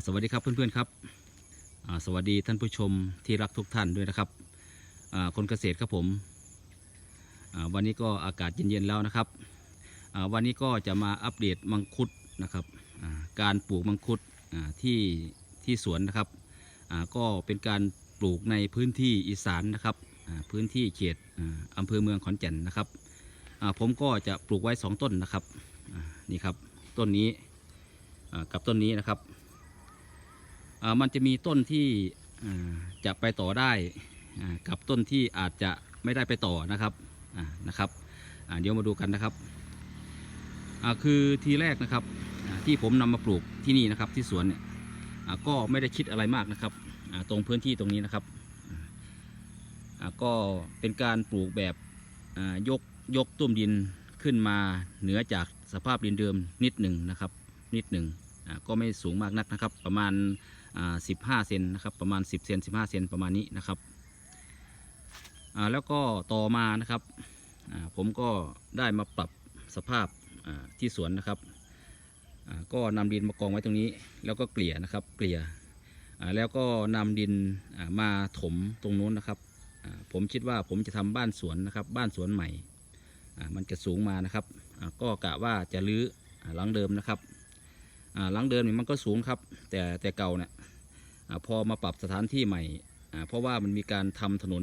สวัสดีครับเพื่อนๆครับสวัสดีท่านผู้ชมที่รักทุกท่านด้วยนะครับคนเกษตรครับผมวันนี้ก็อากาศเย็นๆแล้วนะครับวันนี้ก็จะมาอัปเดตมังคุดนะครับการปลูกมังคุดที่ที่สวนนะครับก็เป็นการปลูกในพื้นที่อีสานนะครับพื้นที่เขตอำเภอเมืองขอนแก่นนะครับผมก็จะปลูกไว้สองต้นนะครับนี่ครับต้นนี้กับต้นนี้นะครับ มันจะมีต้นที่จะไปต่อได้กับต้นที่อาจจะไม่ได้ไปต่อนะครับนะครับเดี๋ยวมาดูกันนะครับคือทีแรกนะครับที่ผมนำมาปลูกที่นี่นะครับที่สวนเนี่ยก็ไม่ได้คิดอะไรมากนะครับตรงพื้นที่ตรงนี้นะครับก็เป็นการปลูกแบบยกยกตุ้มดินขึ้นมาเหนือจากสภาพดินเดิมนิดหนึ่งนะครับนิดหนึ่งก็ไม่สูงมากนักนะครับ ประมาณ อ่า15เซนนะครับประมาณ 10เซน15เซนประมาณนี้นะครับแล้วก็ต่อมานะครับผมก็ได้มาปรับสภาพที่สวนนะครับก็นำดินมากองไว้ตรงนี้ แล้วก็เกลี่ยนะครับเกลี่ยแล้วก็นำดินมาถมตรงนู้นนะครับผมคิดว่าผมจะทำบ้านสวนนะครับบ้านสวนใหม่มันจะสูงมานะครับก็กะว่าจะรื้อหลังเดิมนะครับ หลังเดิมนี่มันก็สูงครับ แต่แต่เก่าเนี่ยพอมาปรับสถานที่ใหม่ เพราะว่ามันมีการทำถนน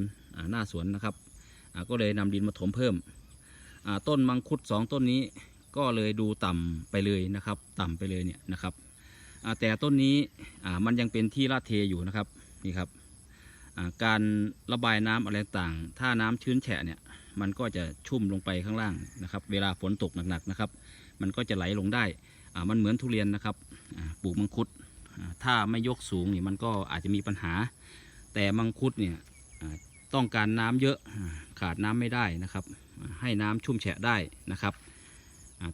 หน้าสวนนะครับ ก็เลยนำดินมาถมเพิ่ม ต้นมังคุดสองต้นนี้ก็เลยดูต่ำไปเลยนะครับ ต่ำไปเลยเนี่ยนะครับแต่ต้นนี้มันยังเป็นที่ลาดเทอยู่นะครับนี่ครับการระบายน้ำอะไรต่าง ถ้าน้ำชื้นแฉะเนี่ยมันก็จะชุ่มลงไปข้างล่างนะครับ เวลาฝนตกหนักๆนะครับ มันก็จะไหลลงได้ มันเหมือนทุเรียนนะครับปลูกมังคุดถ้าไม่ยกสูงนี่มันก็อาจจะมีปัญหา แต่มังคุดเนี่ยต้องการน้ำเยอะขาดน้ำไม่ได้นะครับ ให้น้ำชุ่มแฉะได้นะครับ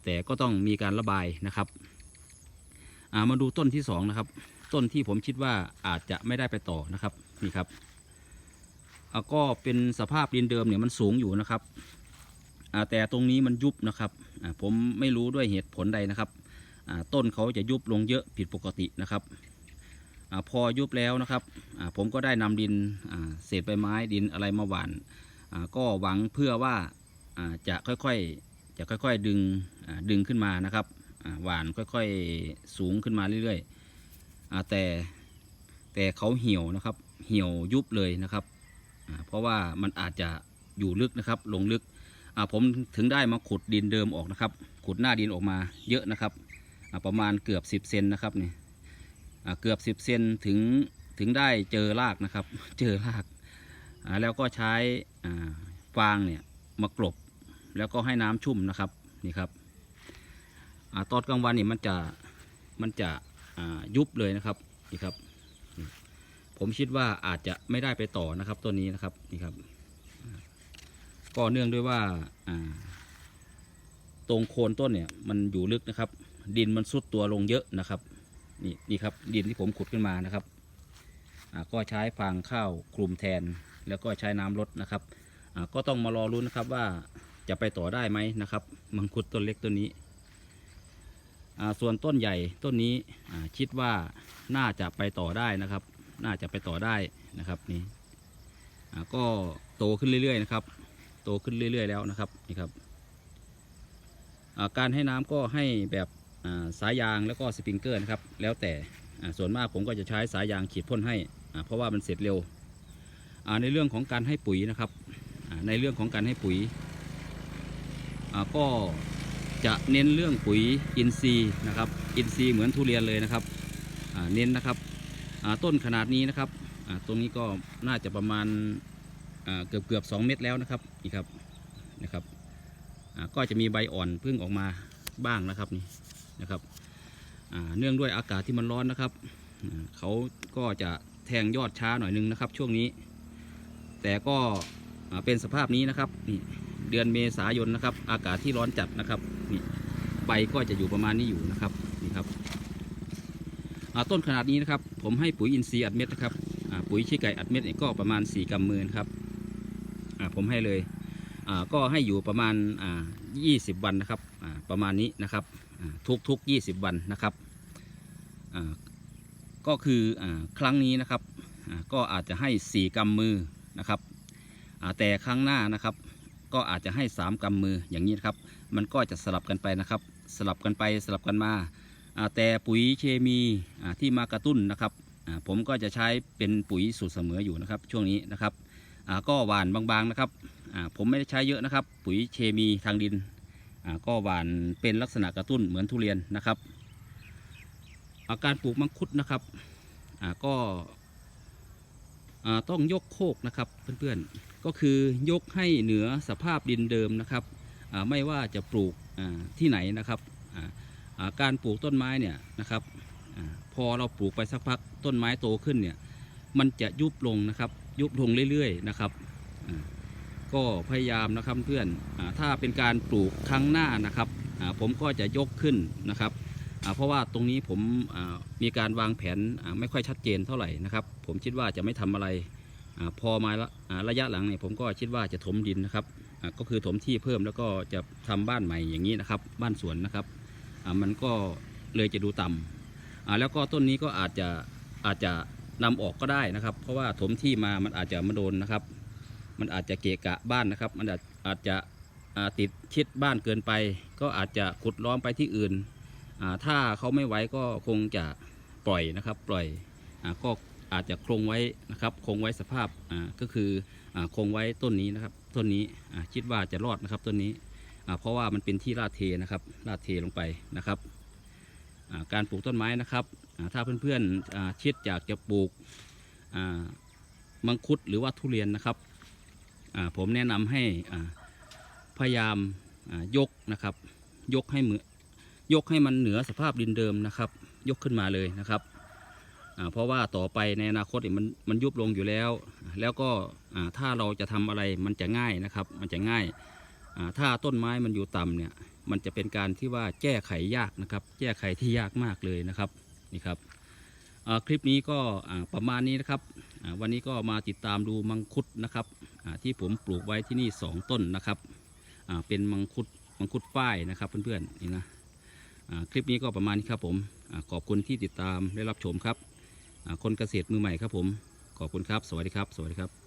แต่ก็ต้องมีการระบายนะครับมาดูต้นที่สองนะครับต้นที่ผมคิดว่าอาจจะไม่ได้ไปต่อนะครับนี่ครับอ่าก็เป็นสภาพดินเดิมเนี่ยมันสูงอยู่นะครับแต่ตรงนี้มันยุบนะครับผมไม่รู้ด้วยเหตุผลใดนะครับ ต้นเขาจะยุบลงเยอะผิดปกตินะครับอพอยุบแล้วนะครับผมก็ได้นำดินเศษใบไม้ดินอะไรมาหว่านก็หวังเพื่อว่าจะค่อยๆจะค่อยๆดึงดึงขึ้นมานะครับหว่านค่อยๆสูงขึ้นมาเรื่อยๆแต่แต่เขาเหี่ยวนะครับเหี่ยวยุบเลยนะครับเพราะว่ามันอาจจะอยู่ลึกนะครับลงลึกผมถึงได้มาขุดดินเดิมออกนะครับ ขุดหน้าดินออกมาเยอะนะครับ ประมาณเกือบ 10เซนนะครับนี่เกือบ 10เซนถึงถึงได้เจอรากนะครับ เจอรากแล้วก็ใช้ฟางเนี่ยมากลบแล้วก็ให้น้ำชุ่มนะครับนี่ครับอตอนกลางวันนี่มันจะมันจะยุบเลยนะครับนี่ครับ ผมคิดว่าอาจจะไม่ได้ไปต่อนะครับต้นนี้นะครับนี่ครับ ก็เนื่องด้วยว่าตรงโคนต้นเนี่ยมันอยู่ลึกนะครับ ดินมันซุดตัวลงเยอะนะครับ นี่นี่ครับดินที่ผมขุดขึ้นมานะครับก็ใช้ฟางข้าวคลุมแทน แล้วก็ใช้น้ำลดนะครับก็ต้องมารอรุ้นนะครับว่าจะไปต่อได้ไหมนะครับ มังคุดต้นเล็กต้นนี้ ส่วนต้นใหญ่ต้นนี้คิดว่าน่าจะไปต่อได้นะครับ น่าจะไปต่อได้นะครับนี่ก็โตขึ้นเรื่อยๆนะครับ โตขึ้นเรื่อย ๆ แล้วนะครับนี่ครับการให้น้ำก็ให้แบบ สายยางแล้วก็สปริงเกอร์นะครับ แล้วแต่ส่วนมากผมก็จะใช้สายยางฉีดพ่นให้ เพราะว่ามันเสร็จเร็ว ในเรื่องของการให้ปุ๋ยนะครับ ในเรื่องของการให้ปุ๋ย ก็จะเน้นเรื่องปุ๋ยอินทรีย์นะครับ อินทรีย์เหมือนทุเรียนเลยนะครับ เน้นนะครับต้นขนาดนี้นะครับ ตรงนี้ก็น่าจะประมาณเกือบเกือบสองเมตรแล้วนะครับนี่ครับนะครับก็จะมีใบอ่อนพิ่งออกมาบ้างนะครับนี่ นะครับเนื่องด้วยอากาศที่มันร้อนนะครับ เขาก็จะแทงยอดช้าหน่อยนึงนะครับ ช่วงนี้ แต่ก็เป็นสภาพนี้นะครับนี่เดือนเมษายนนะครับ อากาศที่ร้อนจัดนะครับนี่ใบก็จะอยู่ประมาณนี้อยู่นะครับนี่ครับต้นขนาดนี้นะครับ ผมให้ปุ๋ยอินทรีย์อัดเม็ดนะครับปุ๋ยขี้ไก่อัดเม็ดก็ประมาณ 4กำมือนครับผมให้เลยก็ให้อยู่ประมาณอ่า20 วันนะครับประมาณนี้นะครับ ทุกทุกๆ 20 วันนะครับก็คืออครั้งนี้นะครับก็อาจจะให้ 4กำมือนะครับแต่ครั้งหน้านะครับ ก็อาจจะให้ 3กำมืออย่างนี้นครับ มันก็จะสลับกันไปนะครับ สลับกันไปสลับกันมาแต่ปุ๋ยเคมีที่มากระตุ้นนะครับผมก็จะใช้เป็นปุ๋ยสูตรเสมออยู่นะครับ ช่วงนี้นะครับก็หวานบางๆนะครับผมไม่ได้ใช้เยอะนะครับ ปุ๋ยเคมีทางดิน ก็หวานเป็นลักษณะกระตุ้นเหมือนทุเรียนนะครับอาการปลูกมังคุดนะครับก็ต้องยกโคกนะครับเพื่อนๆก็คือยกให้เหนือสภาพดินเดิมนะครับไม่ว่าจะปลูกที่ไหนนะครับการปลูกต้นไม้เนี่ยนะครับอพอเราปลูกไปสักพักต้นไม้โตขึ้นเนี่ยมันจะยุบลงนะครับ ยุบลงเรื่อยๆนะครับ ก็พยายามนะครับเพื่อนอถ้าเป็นการปลูกครั้งหน้านะครับผมก็จะยกขึ้นนะครับเพราะว่าตรงนี้ผมมีการวางแผนไม่ค่อยชัดเจนเท่าไหร่นะครับ ผมคิดว่าจะไม่ทำอะไรอพอมาละระยะหลังเนี่ยผมก็คิดว่าจะถมดินนะครับก็คือถมที่เพิ่มแล้วก็จะทำบ้านใหม่อย่างนี้นะครับ บ้านสวนนะครับมันก็เลยจะดูต่ำอ่าแล้วก็ต้นนี้ก็อาจจะอาจจะนำออกก็ได้นะครับ เพราะว่าถมที่มามันอาจจะมาโดนนะครับ มันอาจจะเกะกะบ้านนะครับ มันอาจอาจจะติดชิดบ้านเกินไป ก็อาจจะขุดล้อมไปที่อื่น ถ้าเขาไม่ไหวก็คงจะปล่อยนะครับ ปล่อยอก็อาจจะคงไว้นะครับ คงไว้สภาพก็คืออคงไว้ต้นนี้นะครับ ต้นนี้คิดว่าจะรอดนะครับต้นนี้ เพราะว่ามันเป็นที่ลาดเทนะครับ ลาดเทลงไปนะครับการปลูกต้นไม้นะครับ ถ้าเพื่อนๆอ่าคิดอยากจะปลูกมังคุดหรือว่าทุเรียนนะครับ ผมแนะนำให้พยายามยกนะครับ ยกให้มือยกให้มันเหนือสภาพดินเดิมนะครับ ยกขึ้นมาเลยนะครับเพราะว่าต่อไปในอนาคตมันมันยุบลงอยู่แล้ว แล้วก็ถ้าเราจะทำอะไรมันจะง่ายนะครับ มันจะง่าย ถ้าต้นไม้มันอยู่ต่ำเนี่ย มันจะเป็นการที่ว่าแก้ไขยากนะครับ แก้ไขที่ยากมากเลยนะครับนี่ครับคลิปนี้ก็ประมาณนี้นะครับวันนี้ก็มาติดตามดูมังคุดนะครับ ที่ผมปลูกไว้ที่นี่สองต้นนะครับเป็นมังคุดมังคุดฝ้ายนะครับเพื่อนๆนี่นะคลิปนี้ก็ประมาณนี้ครับผมอขอบคุณที่ติดตามได้รับชมครับคนเกษตรมือใหม่ครับผมขอบคุณครับ สวัสดีครับ สวัสดีครับ